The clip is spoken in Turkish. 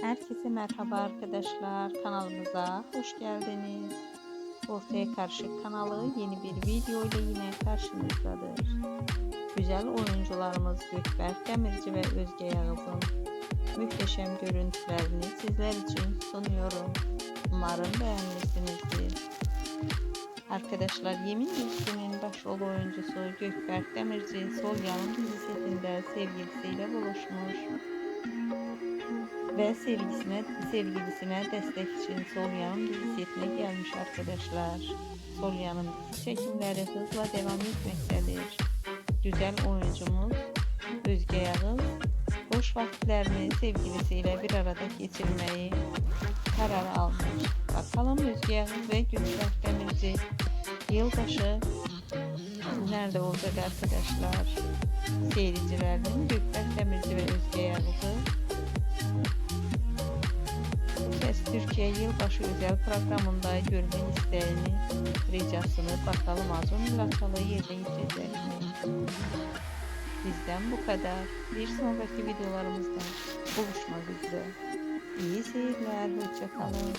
Herkese merhaba arkadaşlar. Kanalımıza hoş geldiniz. Ortaya Karışık kanalı yeni bir video ile yine karşınızdadır. Güzel oyuncularımız Gökberk Demirci ve Özge Yağız'ın muhteşem görüntülerini sizler için sunuyorum. Umarım beğenmişsinizdir. Arkadaşlar Yemin Dizisi'nin başrol oyuncusu Gökberk Demirci Sol Yanım dizi setinde sevgilisiyle buluşmuş ve sevgisine sevgilisine destek için Sol Yanım gelmiş arkadaşlar. Sol Yanım dizi çekimleri hızla devam etmektedir. Güzel oyuncumuz Özge Yağız boş vakitlerini sevgilisiyle bir arada geçirmeyi karar almış. Bakalım Özge Yağız ve Gülşah Demirci yılbaşı nerede olacak arkadaşlar? Seyircilerinin Gökberk Demirci Türkiye yılbaşı özel programında görme isteğini, ricasını bakalım Azun Mülakalı yerine getirecek mi? Bizden bu kadar. Bir sonraki videolarımızda buluşmak üzere. İyi seyirler, hoşçakalın.